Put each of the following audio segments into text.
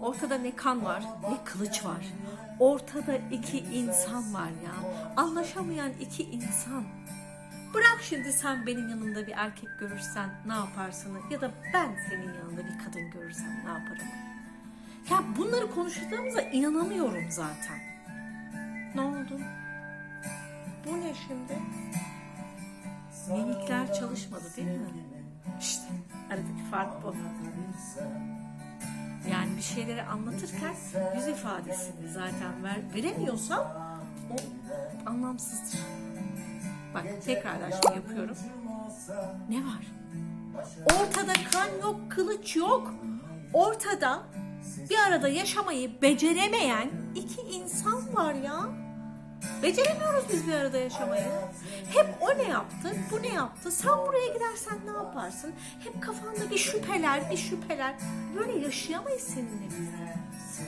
Ortada ne kan var ne kılıç var. Ortada iki insan var ya. Anlaşamayan iki insan. Bırak şimdi sen benim yanımda bir erkek görürsen ne yaparsın? Ya da ben senin yanında bir kadın görürsem ne yaparım? Ya bunları konuştuğumuza inanamıyorum zaten. Ne oldu? Bu ne şimdi? Mimikler çalışmadı değil mi? Aradaki fark bu. Yani bir şeyleri anlatırken yüz ifadesini zaten ver, veremiyorsam o anlamsızdır. Bak tekrardan şimdi yapıyorum. Ne var? Ortada kan yok, kılıç yok. Ortada bir arada yaşamayı beceremeyen iki insan var ya. Beceremiyoruz biz bir arada yaşamayı. Hep o ne yaptı, bu ne yaptı, sen buraya gidersen ne yaparsın? Hep kafanda bir şüpheler, bir şüpheler. Böyle yaşayamayız seninle biz.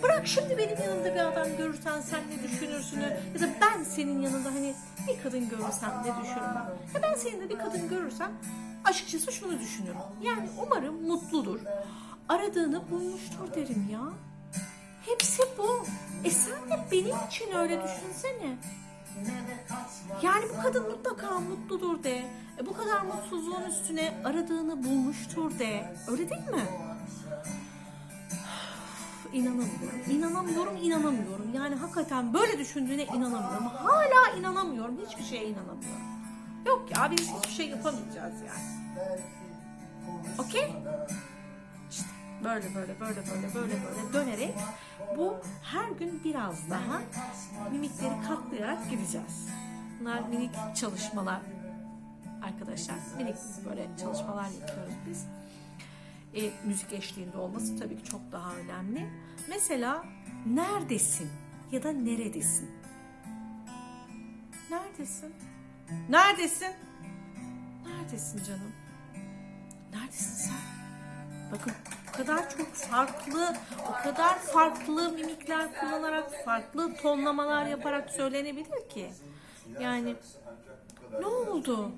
Bırak şimdi benim yanımda bir adam görürsen sen ne düşünürsün? Ya da ben senin yanında hani bir kadın görürsem ne düşünürüm? Ya ben senin de bir kadın görürsem açıkçası şunu düşünürüm. Yani umarım mutludur. Aradığını bulmuştur derim ya. Hepsi bu. Benim için öyle düşünsene. Yani bu kadın mutlaka mutludur de. E bu kadar mutsuzluğun üstüne aradığını bulmuştur de. Öyle değil mi? İnanamıyorum, inanamıyorum, inanamıyorum. Yani hakikaten böyle düşündüğüne inanamıyorum. Hala inanamıyorum, hiçbir şeye inanamıyorum. Yok ya biz hiçbir şey yapamayacağız yani. Okey? İşte böyle böyle böyle böyle böyle böyle dönerek bu her gün biraz daha mimikleri katlayarak gideceğiz. Bunlar minik çalışmalar arkadaşlar. Minik böyle çalışmalar yapıyoruz biz. E, müzik eşliğinde olması tabii ki çok daha önemli. Mesela neredesin ya da neredesin? Neredesin? Neredesin? Neredesin canım? Neredesin sen? Bakın o kadar çok farklı, o kadar farklı mimikler kullanarak, farklı tonlamalar yaparak söylenebilir ki. Yani ne oldu?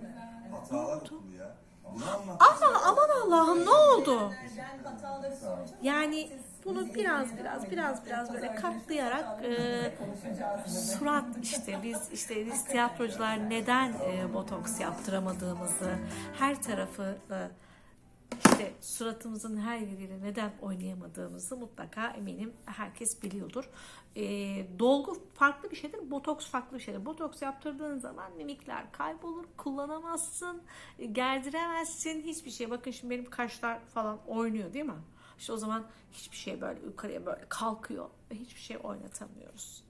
Ne oldu? Allah aman Allah'ım ne oldu? Yani bunu biraz biraz biraz biraz böyle katlayarak e, surat işte biz işte biz tiyatrocular neden e, botoks yaptıramadığımızı her tarafı e, işte suratımızın her yeriyle neden oynayamadığımızı mutlaka eminim herkes biliyordur. E, dolgu farklı bir şeydir, botoks farklı bir şeydir. Botoks yaptırdığın zaman mimikler kaybolur, kullanamazsın, gerdiremezsin, hiçbir şey. Bakın şimdi benim kaşlar falan oynuyor değil mi? İşte o zaman hiçbir şey böyle yukarıya böyle kalkıyor ve hiçbir şey oynatamıyoruz.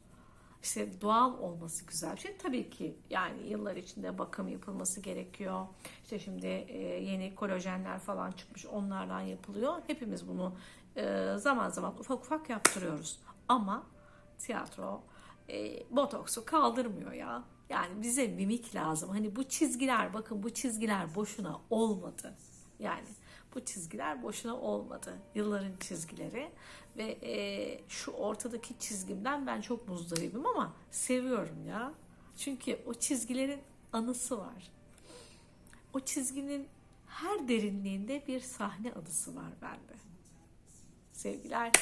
İşte doğal olması güzel bir şey. Tabii ki yani yıllar içinde bakım yapılması gerekiyor. İşte şimdi e, yeni kolajenler falan çıkmış onlardan yapılıyor. Hepimiz bunu e, zaman zaman ufak ufak yaptırıyoruz. Ama tiyatro e, botoksu kaldırmıyor ya. Yani bize mimik lazım. Hani bu çizgiler bakın bu çizgiler boşuna olmadı. Yani bu çizgiler boşuna olmadı. Yılların çizgileri ve e, şu ortadaki çizgimden ben çok muzdaribim ama seviyorum ya. Çünkü o çizgilerin anısı var. O çizginin her derinliğinde bir sahne anısı var bende. Sevgiler.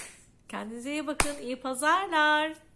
Kendinize iyi bakın. İyi pazarlar.